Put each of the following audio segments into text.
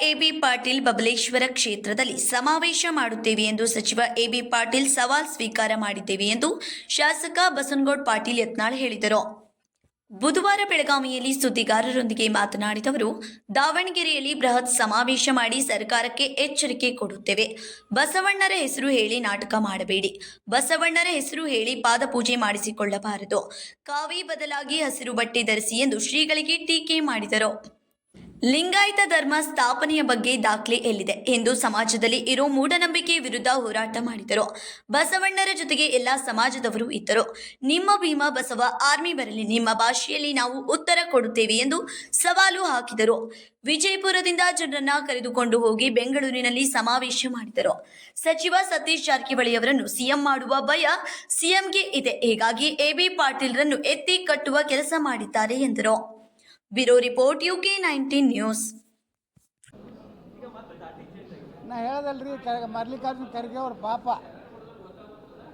AB Patil Babaleshwar ಕ್ಷೇತ್ರದಲ್ಲಿ ಸಮಾವೇಶ ಮಾಡುತ್ತೇವೆ ಎಂದು ಸಚಿವ ಎಬಿ ಪಾಟೀಲ್ ಸವಾಲ್ ಸ್ವೀಕಾರ ಮಾಡಿದ್ದೇವೆ ಎಂದು ಶಾಸಕ ಬಸನಗೌಡ ಪಾಟೀಲ್ ಯತ್ನಾಳ್ ಹೇಳಿದರು. ಬುಧವಾರ ಬೆಳಗಾವಿಯಲ್ಲಿ ಸುದ್ದಿಗಾರರೊಂದಿಗೆ ಮಾತನಾಡಿದವರು ದಾವಣಗೆರೆಯಲ್ಲಿ ಬೃಹತ್ ಸಮಾವೇಶ ಮಾಡಿ ಸರ್ಕಾರಕ್ಕೆ ಎಚ್ಚರಿಕೆ ಕೊಡುತ್ತೇವೆ. ಬಸವಣ್ಣರ ಹೆಸರು ಹೇಳಿ ನಾಟಕ ಮಾಡಬೇಡಿ. ಬಸವಣ್ಣರ ಹೆಸರು ಹೇಳಿ ಪಾದಪೂಜೆ ಮಾಡಿಸಿಕೊಳ್ಳಬಾರದು. ಕಾವಿ ಬದಲಾಗಿ ಹಸಿರು ಬಟ್ಟೆ ಧರಿಸಿ ಎಂದು ಶ್ರೀಗಳಿಗೆ ಟೀಕೆ ಮಾಡಿದರು. ಲಿಂಗಾಯತ ಧರ್ಮ ಸ್ಥಾಪನೆಯ ಬಗ್ಗೆ ದಾಖಲೆ ಎಲ್ಲಿದೆ ಎಂದು ಸಮಾಜದಲ್ಲಿ ಇರೋ ಮೂಢನಂಬಿಕೆ ವಿರುದ್ಧ ಹೋರಾಟ ಮಾಡಿದರು. ಬಸವಣ್ಣರ ಜೊತೆಗೆ ಎಲ್ಲ ಸಮಾಜದವರು ಇದ್ದರು. ನಿಮ್ಮ ಭೀಮ ಬಸವ ಆರ್ಮಿ ಬರಲಿ, ನಿಮ್ಮ ಭಾಷೆಯಲ್ಲಿ ನಾವು ಉತ್ತರ ಕೊಡುತ್ತೇವೆ ಎಂದು ಸವಾಲು ಹಾಕಿದರು. ವಿಜಯಪುರದಿಂದ ಜನರನ್ನ ಕರೆದುಕೊಂಡು ಹೋಗಿ ಬೆಂಗಳೂರಿನಲ್ಲಿ ಸಮಾವೇಶ ಮಾಡಿದರು. ಸಚಿವ ಸತೀಶ್ ಜಾರಕಿಹೊಳಿ ಅವರನ್ನು ಸಿಎಂ ಮಾಡುವ ಭಯ ಸಿಎಂಗೆ ಇದೆ. ಹೀಗಾಗಿ ಎಬಿ ಪಾಟೀಲ್ರನ್ನು ಎತ್ತಿ ಕಟ್ಟುವ ಕೆಲಸ ಮಾಡಿದ್ದಾರೆ ಎಂದರು. Bureau report UK nineteen news ನಾ ಹೇಳ್ದಲ್ರಿ, ಕರ್- ಮಲ್ಲಿಕಾರ್ಜುನ ಖರ್ಗೆ ಅವ್ರ ಪಾಪ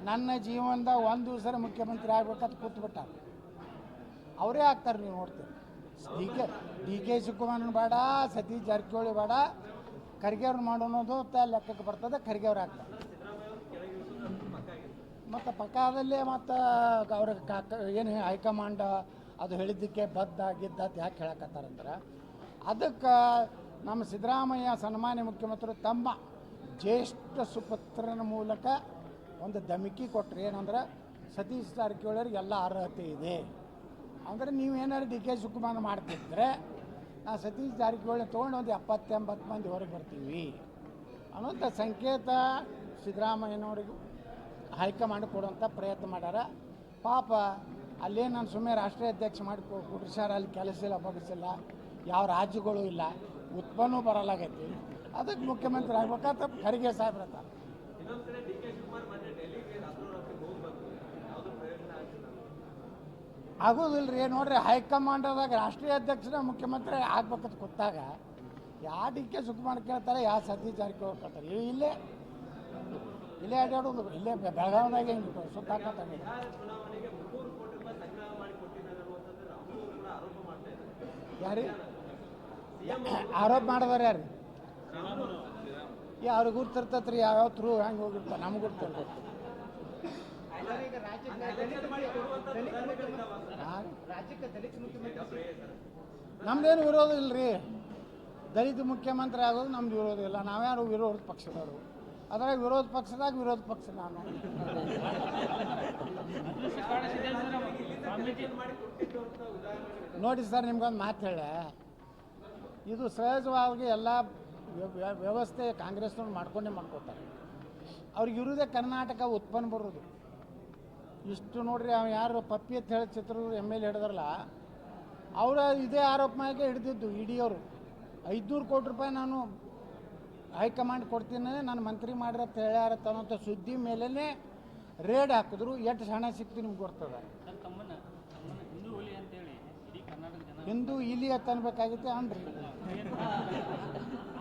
ನನ್ನ ಜೀವನದ ಒಂದು ದಿವಸ ಮುಖ್ಯಮಂತ್ರಿ ಆಗ್ಬೇಕಂತ ಕೂತ್ಬಿಟ್ಟ ಅವರೇ ಆಗ್ತಾರೆ ನೀವು ನೋಡ್ತೀರಿ. ಡಿ ಕೆ ಡಿ ಕೆ ಶಿವಕುಮಾರನ ಬೇಡ, ಸತೀಶ್ ಜಾರಕಿಹೊಳಿ ಬೇಡ, ಖರ್ಗೆ ಅವ್ರನ್ನ ಮಾಡೋದು ಅಂತ ಲೆಕ್ಕಕ್ಕೆ ಬರ್ತದೆ, ಖರ್ಗೆ ಅವ್ರು ಆಗ್ತಾರೆ. ಮತ್ತು ಪಕ್ಕದಲ್ಲೇ ಮತ್ತು ಅವ್ರ ಏನು ಹೈಕಮಾಂಡ್ ಅದು ಹೇಳಿದ್ದಕ್ಕೆ ಬದ್ಧ ಗಿದ್ದ ಅಂತ ಯಾಕೆ ಹೇಳಕತ್ತಾರಂದ್ರೆ, ಅದಕ್ಕೆ ನಮ್ಮ ಸಿದ್ದರಾಮಯ್ಯ ಸನ್ಮಾನ್ಯ ಮುಖ್ಯಮಂತ್ರಿ ತಮ್ಮ ಜ್ಯೇಷ್ಠ ಸುಪುತ್ರನ ಮೂಲಕ ಒಂದು ಧಮಕಿ ಕೊಟ್ಟರು ಏನಂದ್ರೆ, ಸತೀಶ್ ಜಾರಕಿಹೊಳಿಯವ್ರಿಗೆ ಎಲ್ಲ ಅರ್ಹತೆ ಇದೆ. ಅಂದರೆ ನೀವೇನಾದ್ರು ಡಿ ಕೆ ಶಿವಕುಮಾರ್ ಮಾಡ್ತಿದ್ರೆ, ನಾ ಸತೀಶ್ ಜಾರಕಿಹೊಳಿ ತೊಗೊಂಡು ಒಂದು ಎಪ್ಪತ್ತೆಂಬತ್ತು ಮಂದಿ ಹೊರಗೆ ಬರ್ತೀವಿ ಅನ್ನೋಂಥ ಸಂಕೇತ ಸಿದ್ದರಾಮಯ್ಯನವರಿಗೂ ಹೈಕಮಾಂಡ್ ಕೊಡುವಂಥ ಪ್ರಯತ್ನ ಮಾಡ್ಯಾರ. ಪಾಪ ಅಲ್ಲೇ ನಾನು ಸುಮ್ಮನೆ ರಾಷ್ಟ್ರೀಯ ಅಧ್ಯಕ್ಷ ಮಾಡಿ ಕೊಟ್ಟರು ಸರ್ ಅಲ್ಲಿ ಕೆಲಸ ಇಲ್ಲ ಬಗ್ಸಿಲ್ಲ ಯಾವ ರಾಜ್ಯಗಳು ಇಲ್ಲ. ಉತ್ಪನ್ನ ಬರಲಾಗೈತಿ ಅದಕ್ಕೆ ಮುಖ್ಯಮಂತ್ರಿ ಆಗ್ಬೇಕಂತ ಖರ್ಗೆ ಸಾಹೇಬ್ರ ಹತ್ರ. ಆಗೋದಿಲ್ಲ ರೀ ನೋಡ್ರಿ ಹೈಕಮಾಂಡದಾಗ ರಾಷ್ಟ್ರೀಯ ಅಧ್ಯಕ್ಷನ ಮುಖ್ಯಮಂತ್ರಿ ಆಗ್ಬೇಕಂತ ಗೊತ್ತಾಗ ಯಾವ ಡಿ ಕೆ ಸುಕುಮಾರ್ ಕೇಳ್ತಾರೆ ಯಾವ ಸತೀಶ್ ಜಾರಕಿಹೊಳಿ ಕೇಳ್ತಾರೆ. ಇಲ್ಲ ಇಲ್ಲೇ. ಇಲ್ಲೇ ಅಡ್ಡಾಡೋದು ಇಲ್ಲೇ ಬೆಳಗಾವಿನಾಗೆ ಹಿಂಗೆ ಸುತ್ತಾಕತ್ತಾನೆ ಯಾರಿ? ಆರೋಪ ಮಾಡಿದಾರೆ ಯಾರು? ಯಾರು ಅವ್ರಿಗೆ ಗುರ್ತಿರ್ತತ್ರಿ ಯಾವ್ಯಾವ ಥ್ರೂ ಹೆಂಗೆ ಹೋಗಿರ್ತಾರೆ ನಮ್ಗೆ ಗುರ್ತಿರ್ತೈತಿ ನಮ್ದೇನು ವಿರೋಧ ಇಲ್ರಿ. ದಲಿತ ಮುಖ್ಯಮಂತ್ರಿ ಆಗೋದು ನಮ್ದು ವಿರೋಧ ಇಲ್ಲ. ನಾವ್ಯಾರು ವಿರೋಧ ಪಕ್ಷದವರು? ಅದ್ರಾಗ ವಿರೋಧ ಪಕ್ಷದಾಗ ವಿರೋಧ ಪಕ್ಷ ನಾನು. ನೋಡಿ ಸರ್, ನಿಮ್ಗೊಂದು ಮಾತು ಹೇಳ. ಇದು ಸಹಜವಾಗಿ ಎಲ್ಲ ವ್ಯ- ವ್ಯ- ವ್ಯವಸ್ಥೆ ಕಾಂಗ್ರೆಸ್ನವ್ರು ಮಾಡ್ಕೊಂಡೇ ಮಾಡ್ಕೊತಾರೆ. ಅವ್ರಿಗೆ ಇರೋದೇ ಕರ್ನಾಟಕ ಉತ್ಪನ್ನ ಬರೋದು. ಇಷ್ಟು ನೋಡ್ರಿ ಅವ್ನು ಯಾರು ಪಪ್ಪಿ ಅಂತ ಹೇಳಿ ಚಿತ್ರದುರ್ಗ ಎಂ ಎಲ್ ಹಿಡಿದ್ರಲ್ಲ, ಅವರ ಇದೇ ಆರೋಪ ಮಾಡಿ ಹಿಡಿದಿದ್ದು ಇಡಿ ಅವರು. ಐದುನೂರು ಕೋಟಿ ರೂಪಾಯಿ ನಾನು ಹೈಕಮಾಂಡ್ ಕೊಡ್ತೀನಿ ನಾನು ಮಂತ್ರಿ ಮಾಡ್ರಿ ಅಂತ ಹೇಳ್ಯಾರ ಅನ್ನೋಂಥ ಸುದ್ದಿ ಮೇಲೇ ರೇಡ್ ಹಾಕಿದ್ರು, ಎಷ್ಟು ಹಣ ಸಿಕ್ತು ನಿಮ್ಗೆ ಗೊತ್ತದ ಸರ್ ತಮ್ಮನ್ನ ತಮ್ಮನ್ನ ಹಿಂದೂ ಹುಲಿ ಅಂತೇಳಿ ಇಡೀ ಕರ್ನಾಟಕ ಇಲ್ಲಿಯ ತನ್ಬೇಕಾಗಿತ್ತು ಅನ್ರಿ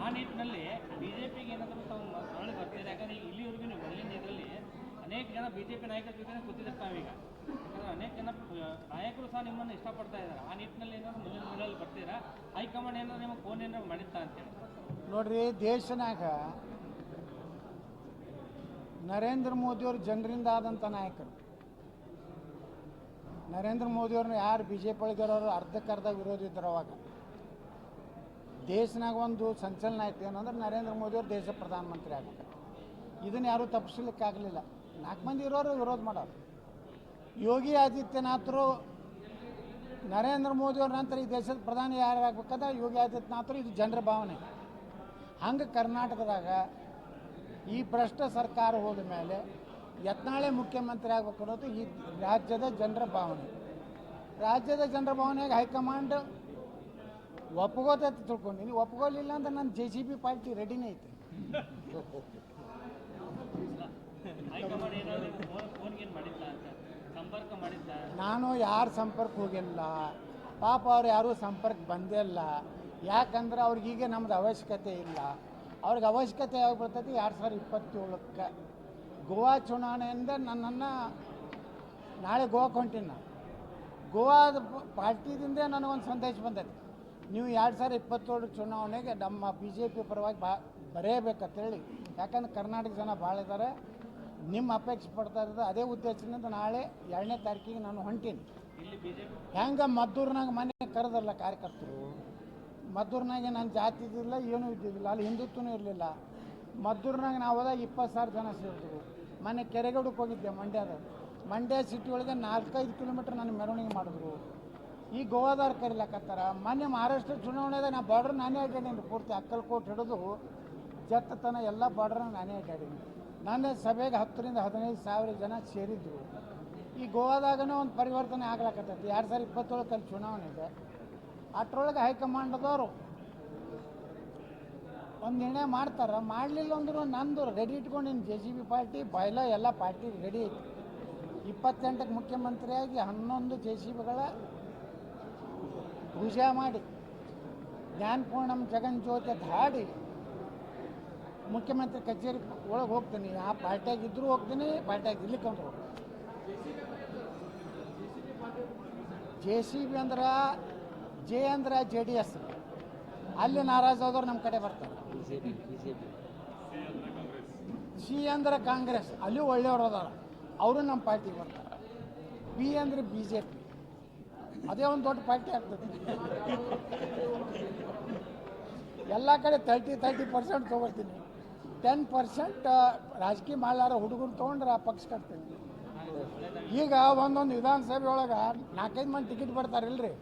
ಆ ನಿಟ್ಟಿನಲ್ಲಿ ಬಿಜೆಪಿಗೆ ಏನಾದರೂ ತಾವು ಮರಳಿ ಬರ್ತೀರಿ ಯಾಕಂದ್ರೆ ಇಲ್ಲಿವರೆಗೂ ನೀವು ಮೊದಲಿನ ಇದರಲ್ಲಿ ಅನೇಕ ಜನ ಬಿಜೆಪಿ ನಾಯಕರ ಜೊತೆ ಕೂತಿದ್ದಾರೆ ತಾವೀಗ ಯಾಕಂದ್ರೆ ಅನೇಕ ಜನ ನಾಯಕರು ಸಹ ನಿಮ್ಮನ್ನು ಇಷ್ಟಪಡ್ತಾ ಇದ್ದಾರೆ. ಆ ನಿಟ್ಟಿನಲ್ಲಿ ಏನಾದ್ರು ಮುಂದಿನ ದಿನಗಳಲ್ಲಿ ಬರ್ತೀರಾ? ಹೈಕಮಾಂಡ್ ಏನಾದ್ರು ನಿಮಗೆ ಫೋನ್ ಏನಾದ್ರು ಮಾಡಿತ್ತಾ ಅಂತೇಳಿ ನೋಡ್ರಿ ದೇಶನಾಗ ನರೇಂದ್ರ ಮೋದಿಯವರು ಜನರಿಂದ ಆದಂಥ ನಾಯಕರು. ನರೇಂದ್ರ ಮೋದಿಯವ್ರನ್ನ ಯಾರು ಬಿ ಜೆ ಪಿ ಒಳಗಿರೋರು ಅರ್ಧಕ್ಕರ್ಧ ವಿರೋಧ ಇದ್ರು ಅವಾಗ. ದೇಶನಾಗ ಒಂದು ಸಂಚಲನ ಆಯ್ತು ಏನಂದ್ರೆ ನರೇಂದ್ರ ಮೋದಿಯವರು ದೇಶ ಪ್ರಧಾನಮಂತ್ರಿ ಆಗ್ಬೇಕು. ಇದನ್ನು ಯಾರೂ ತಪ್ಪಿಸ್ಲಿಕ್ಕಾಗಲಿಲ್ಲ ನಾಲ್ಕು ಮಂದಿ ಇರೋರು ವಿರೋಧ ಮಾಡೋರು. ಯೋಗಿ ಆದಿತ್ಯನಾಥರು ನರೇಂದ್ರ ಮೋದಿಯವ್ರ ನಂತರ ಈ ದೇಶದ ಪ್ರಧಾನಿ ಯಾರು ಆಗ್ಬೇಕಂದ್ರೆ ಯೋಗಿ ಆದಿತ್ಯನಾಥರು ಇದು ಜನರ ಭಾವನೆ. ಹಂಗೆ ಕರ್ನಾಟಕದಾಗ ಈ ಭ್ರಷ್ಟ ಸರ್ಕಾರ ಹೋದ ಮೇಲೆ ಯತ್ನಾಳೆ ಮುಖ್ಯಮಂತ್ರಿ ಆಗ್ಬೇಕು ಅನ್ನೋದು ಈ ರಾಜ್ಯದ ಜನರ ಭಾವನೆ. ರಾಜ್ಯದ ಜನರ ಭಾವನೆಗೆ ಹೈಕಮಾಂಡ್ ಒಪ್ಕೋತೈತೆ ತಿಳ್ಕೊಂಡಿನಿ. ಒಪ್ಕೊಳ್ಳಿಲ್ಲ ಅಂದ್ರೆ ನನ್ನ ಜೆ ಸಿ ಬಿ ಪಾರ್ಟಿ ರೆಡಿನೇ ಐತೆ. ನಾನು ಯಾರು ಸಂಪರ್ಕ ಹೋಗಿಲ್ಲ. ಪಾಪ ಅವ್ರು ಯಾರೂ ಸಂಪರ್ಕ ಬಂದೇ ಇಲ್ಲ. ಯಾಕಂದ್ರೆ ಈಗ ನಮ್ದು ಅವಶ್ಯಕತೆ ಇಲ್ಲ. ಅವ್ರಿಗೆ ಅವಶ್ಯಕತೆ ಯಾವಾಗ ಬರ್ತೈತಿ ಎರಡು ಸಾವಿರದ ಇಪ್ಪತ್ತೇಳಕ್ಕೆ. ಗೋವಾ ಚುನಾವಣೆಯಿಂದ ನನ್ನನ್ನು ನಾಳೆ ಗೋವಾಕ್ಕೆ ಹೊಂಟೀನಿ ನಾನು. ಗೋವಾದ ಪಾರ್ಟಿದಿಂದ ನನಗೊಂದು ಸಂದೇಶ ಬಂದೈತೆ. ನೀವು ಎರಡು ಸಾವಿರ ಇಪ್ಪತ್ತೇಳು ಚುನಾವಣೆಗೆ ನಮ್ಮ ಬಿ ಜೆ ಪಿ ಪರವಾಗಿ ಬಾ ಬರೆಯಬೇಕಂತೇಳಿ. ಯಾಕಂದ್ರೆ ಕರ್ನಾಟಕ ಜನ ಭಾಳ ಇದ್ದಾರೆ ನಿಮ್ಮ ಅಪೇಕ್ಷೆ ಪಡ್ತಾ ಇರೋದು ಅದೇ ಉದ್ದೇಶದಿಂದ ನಾಳೆ ಎರಡನೇ ತಾರೀಕಿಗೆ ನಾನು ಹೊಂಟೀನಿ. ಹೆಂಗೆ ಮದ್ದೂರ್ನಾಗ ಮನೆ ಕರೆದಲ್ಲ ಕಾರ್ಯಕರ್ತರು? ಮದ್ದೂರ್ನಾಗೆ ನಾನು ಜಾತಿ ಇದ್ದಿಲ್ಲ ಏನೂ ಇದ್ದಿದ್ದಿಲ್ಲ ಅಲ್ಲಿ ಹಿಂದುತ್ವನೂ ಇರಲಿಲ್ಲ. ಮದ್ದೂರ್ನಾಗ ನಾವು ಹೋದಾಗ ಇಪ್ಪತ್ತು ಸಾವಿರ ಜನ ಸೇರಿದ್ರು ಮೊನ್ನೆ ಕೆರೆಗಡಕ್ಕೆ ಹೋಗಿದ್ದೆ ಮಂಡ್ಯದ. ಮಂಡ್ಯ ಸಿಟಿ ಒಳಗೆ ನಾಲ್ಕೈದು ಕಿಲೋಮೀಟ್ರ್ ನಾನು ಮೆರವಣಿಗೆ ಮಾಡಿದ್ರು. ಈ ಗೋವಾದವ್ರು ಕರಿಲಕತ್ತಾರ ಮೊನ್ನೆ ಮಹಾರಾಷ್ಟ್ರ ಚುನಾವಣೆದಾಗ ನಾ ಬಾರ್ಡ್ರ್ ನಾನೇ ಅಡ್ಡಾಡೀನಿ ಪೂರ್ತಿ ಅಕ್ಕಲ್ ಕೋಟ್ ಹಿಡಿದು ಜತ್ತತನ ಎಲ್ಲ ಬಾರ್ಡ್ರನ್ನ ನಾನೇ ಅಡ್ಡಾಡೀನಿ. ನನ್ನ ಸಭೆಗೆ ಹತ್ತರಿಂದ ಹದಿನೈದು ಸಾವಿರ ಜನ ಸೇರಿದ್ರು. ಈ ಗೋವಾದಾಗನೇ ಒಂದು ಪರಿವರ್ತನೆ ಆಗ್ಲಕತ್ತೈತಿ. ಎರಡು ಸಾವಿರ ಇಪ್ಪತ್ತೇಳಕ್ಕಲ್ಲಿ ಚುನಾವಣೆ ಇದೆ. ಅಷ್ಟರೊಳಗೆ ಹೈಕಮಾಂಡದವರು ಒಂದು ನಿರ್ಣಯ ಮಾಡ್ತಾರೆ, ಮಾಡಲಿಲ್ಲ ಅಂದ್ರೂ ನಂದು ರೆಡಿ ಇಟ್ಕೊಂಡಿನಿ ಜೆ ಜಿ ಬಿ ಪಾರ್ಟಿ ಬೈಲ ಎಲ್ಲ ಪಾರ್ಟಿ ರೆಡಿ ಐತಿ. ಇಪ್ಪತ್ತೆಂಟಕ್ಕೆ ಮುಖ್ಯಮಂತ್ರಿಯಾಗಿ ಹನ್ನೊಂದು ಜೆ ಸಿ ಬಿಗಳ ಪೂಜೆ ಮಾಡಿ ಜ್ಞಾನಪೂರ್ಣಂ ಜಗನ್ ಜ್ಯೋತಿ ಹಾಡಿ ಮುಖ್ಯಮಂತ್ರಿ ಕಚೇರಿ ಒಳಗೆ ಹೋಗ್ತೀನಿ. ಆ ಪಾರ್ಟಿಯಾಗಿ ಇದ್ರೂ ಹೋಗ್ತೀನಿ, ಪಾರ್ಟಿಯಾಗಿ ಇರ್ಲಿಕ್ಕಂದ್ರೆ ಜೆ ಸಿ ಬಿ ಅಂದ್ರೆ ಜೆ ಅಂದ್ರೆ ಜೆ ಡಿ ಎಸ್ ಅಲ್ಲಿ ನಾರಾಜ್ ಆದವ್ರು ನಮ್ಮ ಕಡೆ ಬರ್ತಾರೆ. ಸಿ ಅಂದ್ರೆ ಕಾಂಗ್ರೆಸ್, ಅಲ್ಲಿ ಒಳ್ಳೆಯವರು ಅದಾರ. ಅವರು ನಮ್ಮ ಪಾರ್ಟಿಗೆ ಬರ್ತಾರೆ. ಬಿ ಅಂದ್ರೆ ಬಿ ಜೆ ಪಿ ಅದೇ ಒಂದು ದೊಡ್ಡ ಪಾರ್ಟಿ ಆಗ್ತದೆ. ಎಲ್ಲ ಕಡೆ ತರ್ಟಿ ತರ್ಟಿ ಪರ್ಸೆಂಟ್ ತೊಗೊಳ್ತೀನಿ. ಟೆನ್ ಪರ್ಸೆಂಟ್ ರಾಜಕೀಯ ಮಾಡಲಾರ ಹುಡುಗರು ತೊಗೊಂಡ್ರೆ ಆ ಪಕ್ಷ ಕಟ್ತೀನಿ. ಈಗ ಒಂದೊಂದು ವಿಧಾನಸಭೆ ಒಳಗೆ ನಾಲ್ಕೈದು ಮಂದಿ ಟಿಕೆಟ್ ಬರ್ತಾರಿಲ್ರಿ.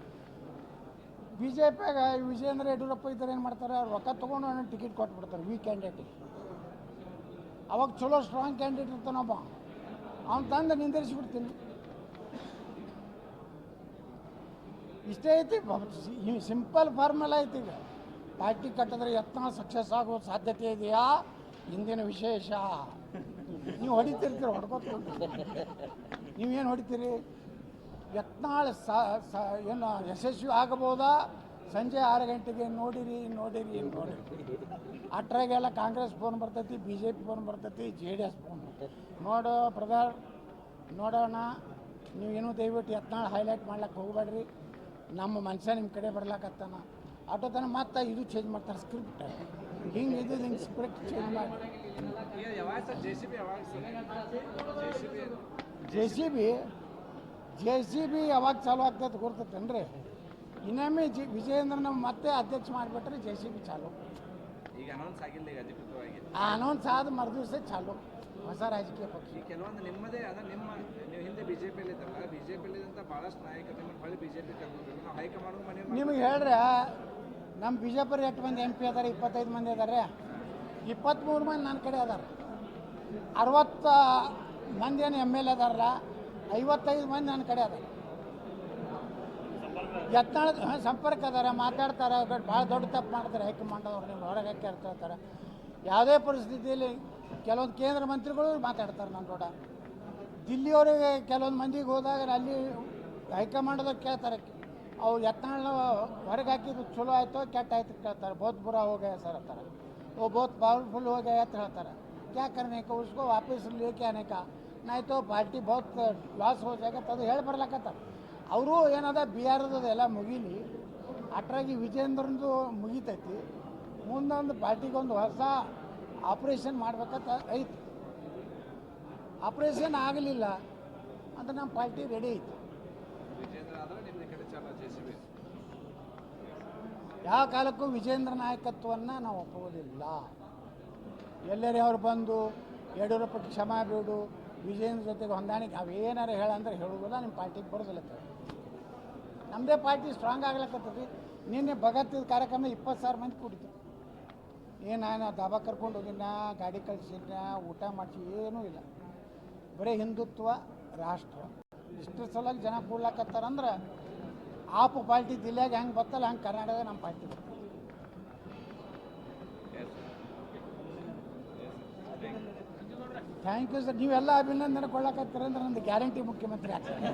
ಬಿ ಜೆ ಪಿಯಾಗ ವಿಜಯೇಂದ್ರ ಯಡಿಯೂರಪ್ಪ ಇದ್ದಾರೆ ಏನು ಮಾಡ್ತಾರೆ? ಅವ್ರು ರೊಕ್ಕ ತೊಗೊಂಡು ಟಿಕೆಟ್ ಕೊಟ್ಬಿಡ್ತಾರೆ ವಿ ಕ್ಯಾಂಡಿಡೇಟಿಗೆ ಅವಾಗ ಚಲೋ ಸ್ಟ್ರಾಂಗ್ ಕ್ಯಾಂಡಿಡೇಟ್ ಇರ್ತಾನೊಬ್ಬ ಅವ್ನು ತಂದು ನಿಂದಿರಿಸಿಬಿಡ್ತೀನಿ. ಇಷ್ಟೇ ಐತಿ ಸಿಂಪಲ್ ಫಾರ್ಮುಲಾ ಐತಿ ಈಗ ಪಾರ್ಟಿ ಕಟ್ಟಿದ್ರೆ ಯತ್ನ ಸಕ್ಸಸ್ ಆಗೋ ಸಾಧ್ಯತೆ ಇದೆಯಾ? ಇಂದಿನ ವಿಶೇಷ. ನೀವು ಹೊಡಿತಿರ್ತೀರಿ, ಹೊಡ್ಕೊತ್ಕೊಂಡು. ನೀವೇನು ಹೊಡಿತೀರಿ? ಯತ್ನಾಳ ಸ ಸ ಏನು ಯಶಸ್ವಿ ಆಗಬಹುದಾ ಸಂಜೆ ಆರು ಗಂಟೆಗೆ ನೋಡಿರಿ ನೋಡಿರಿ ನೋಡಿರಿ. ಅಟ್ರಾಗೆಲ್ಲ ಕಾಂಗ್ರೆಸ್ ಫೋನ್ ಬರ್ತೈತಿ ಬಿ ಜೆ ಪಿ ಫೋನ್ ಬರ್ತೈತಿ ಜೆ ಡಿ ಎಸ್ ಫೋನ್ ಬರ್ತೈತಿ. ನೋಡು ಬ್ರದರ್ ನೋಡೋಣ. ಏನು ದಯವಿಟ್ಟು ಯತ್ನಾಳ ಹೈಲೈಟ್ ಮಾಡ್ಲಿಕ್ಕೆ ಹೋಗ್ಬೇಡ್ರಿ. ನಮ್ಮ ಮನುಷ್ಯ ನಿಮ್ಮ ಕಡೆ ಬರ್ಲಾಕತ್ತಾನ. ಆಟೋ ತನ ಮತ್ತೆ ಇದು ಚೇಂಜ್ ಮಾಡ್ತಾರೆ ಸ್ಕ್ರಿಪ್ಟ್ ಹಿಂಗೆ ಇದು ಹಿಂಗೆ ಸ್ಕ್ರಿಪ್ಟ್ ಚೇಂಜ್ ಮಾಡಿ J C B J C B J B ಯಾವಾಗ ಚಾಲು ಆಗ್ತೈತೆ ಗೊತ್ತೈತೇನ್ರಿ ಇನ್ನೊಮ್ಮೆ ಜಿ ವಿಜಯೇಂದ್ರನ ಮತ್ತೆ ಅಧ್ಯಕ್ಷ ಮಾಡಿಬಿಟ್ರೆ ಜೆ ಸಿ ಬಿ ಚಾಲು. ಈಗ ಅನೌನ್ಸ್ ಆಗಿಲ್ಲ ಈಗ ಅಧಿಕೃತವಾಗಿ. ಆ ಅನೌನ್ಸ್ ಆದ ಮರುದಿವಸ ಚಾಲು. ಹೊಸ ರಾಜಕೀಯ ಪಕ್ಷ. ಈ ಕೆಲವೊಂದು ನಿಮ್ಮದೇ ಅದ ನಿಮ್ಮ ನೀವು ಹಿಂದೆ ಬಿ ಜೆ ಪಿಯಲ್ಲಿ ಇದ್ದಲ್ಲ ಬಿ ಜೆ ಪಿಯಲ್ಲಿ ಇದ್ದಂಥ ಭಾಳಷ್ಟು ನಾಯಕರು ನಿಮ್ಮನ್ನು ಹೊಳ್ಳಿ ಬಿ ಜೆ ಪಿ ಕರ್ಕೊಂಡು ನಾವು ಹೈಕಮಾಂಡ್ ಮನೆ ನಿಮಗೆ ಹೇಳ್ರೆ ನಮ್ಮ ಬಿಜಾಪುರ ಎಷ್ಟು ಮಂದಿ ಎಂ ಪಿ ಅದಾರೆ? ಇಪ್ಪತ್ತೈದು ಮಂದಿ ಅದಾರೆ ಇಪ್ಪತ್ತ್ಮೂರು ಮಂದಿ ನನ್ನ ಕಡೆ ಅದಾರ ಅರವತ್ತು ಮಂದಿ ಏನು ಎಂ ಎಲ್ ಅದಾರಲ್ಲ ಐವತ್ತೈದು ಮಂದಿ ನನ್ನ ಕಡೆ ಅದ ಯತ್ನಾಳ್ ಸಂಪರ್ಕ ಅದಾರ, ಮಾತಾಡ್ತಾರೆ ಬಟ್ ಭಾಳ ದೊಡ್ಡ ತಪ್ಪು ಮಾಡ್ತಾರೆ ಹೈಕಮಾಂಡವ್ರು ನೀವು ಹೊರಗೆ ಹಾಕಿ ಇರ್ತಾರೆ ಯಾವುದೇ ಪರಿಸ್ಥಿತಿಯಲ್ಲಿ ಕೆಲವೊಂದು ಕೇಂದ್ರ ಮಂತ್ರಿಗಳು ಮಾತಾಡ್ತಾರೆ ನನ್ನ ಕೂಡ ದಿಲ್ಲಿಯವರಿಗೆ ಕೆಲವೊಂದು ಮಂದಿಗೆ ಹೋದಾಗ ಅಲ್ಲಿ ಹೈಕಮಾಂಡದಾಗ ಕೇಳ್ತಾರೆ ಅವು ಯತ್ನಾಳ್ ಹೊರಗೆ ಹಾಕಿದ್ರು ಚಲೋ ಆಯಿತು, ಕೆಟ್ಟ ಆಯ್ತು ಕೇಳ್ತಾರೆ. ಬೋತ್ ಬುರ ಹೋಗ್ಯ ಸರ್ ಅಂತಾರೆ ಓ ಬೋತ್ ಪವರ್ಫುಲ್ ಹೋಗ್ಯ ಅಂತ ಹೇಳ್ತಾರೆ. ಕ್ಯಾ ಕರ್ನೇಕ ಉಸ್ಕೋ ವಾಪಸ್ ಲೇಕೆ ಅನೇಕ ಆಯ್ತು ಪಾರ್ಟಿ ಬಹುತ್ ಲಾಸ್ ಹೋಗ್ಯಾಗತ್ತೆ ಅದು ಹೇಳಿ ಬರ್ಲಾಕತ್ತ ಅವರು ಏನದ ಬಿ ಆರ್ದು ಎಲ್ಲ ಮುಗೀಲಿ. ಅಟ್ರಾಗಿ ವಿಜೇಂದ್ರಂದು ಮುಗಿತೈತಿ. ಮುಂದೊಂದು ಪಾರ್ಟಿಗೊಂದು ಹೊಸ ಆಪ್ರೇಷನ್ ಮಾಡ್ಬೇಕಂತ ಐತಿ. ಆಪ್ರೇಷನ್ ಆಗಲಿಲ್ಲ ಅಂತ ನಮ್ಮ ಪಾರ್ಟಿ ರೆಡಿ ಐತಿ. ಯಾವ ಕಾಲಕ್ಕೂ ವಿಜೇಂದ್ರ ನಾಯಕತ್ವವನ್ನು ನಾವು ಒಪ್ಪುವುದಿಲ್ಲ. ಎಲ್ಲರೇ ಅವ್ರು ಬಂದು ಯಡಿಯೂರಪ್ಪ ಕ್ಷಮಾ ಬಿಡು ವಿಜೇಂದ್ರ ಜೊತೆಗೆ ಹೊಂದಾಣಿಕೆ, ಅವು ಏನಾರು ಹೇಳಂದ್ರೆ ಹೇಳುವುದಿಲ್ಲ ನಿಮ್ಮ ಪಾರ್ಟಿಗೆ ಬರೋದಿಲ್ಲ. ನಮ್ಮದೇ ಪಾರ್ಟಿ ಸ್ಟ್ರಾಂಗ್ ಆಗ್ಲಕತ್ತೈತಿ ನಿನ್ನೆ ಭಗತ್ ಕಾರ್ಯಕ್ರಮ ಇಪ್ಪತ್ತು ಸಾವಿರ ಮಂದಿ ಕೂಡಿತು ಏನು ನಾನು ದಾಬಾ ಕರ್ಕೊಂಡು ಹೋಗಿನ ಗಾಡಿ ಕಳಿಸಿನ ಊಟ ಮಾಡಿಸಿ, ಏನೂ ಇಲ್ಲ. ಬರೀ ಹಿಂದುತ್ವ, ರಾಷ್ಟ್ರ. ಇಷ್ಟು ಸಲಕ್ಕೆ ಜನ ಕೂಡ್ಲಾಕತ್ತಾರಂದ್ರೆ ಆಪ್ ಪಾರ್ಟಿ ಜಿಲ್ಲೆಗೆ ಹೆಂಗೆ ಬರ್ತಲ್ಲ ಹಂಗೆ ಕರ್ನಾಟಕ ನಮ್ಮ ಪಾರ್ಟಿ ಥ್ಯಾಂಕ್ ಯು ಸರ್ ನೀವೆಲ್ಲ ಅಭಿನಂದನೆ ಕೊಳ್ಳಕತ್ತೀರಂದ್ರೆ ನಂದು ಗ್ಯಾರಂಟಿ ಮುಖ್ಯಮಂತ್ರಿ ಆಗ್ತದೆ.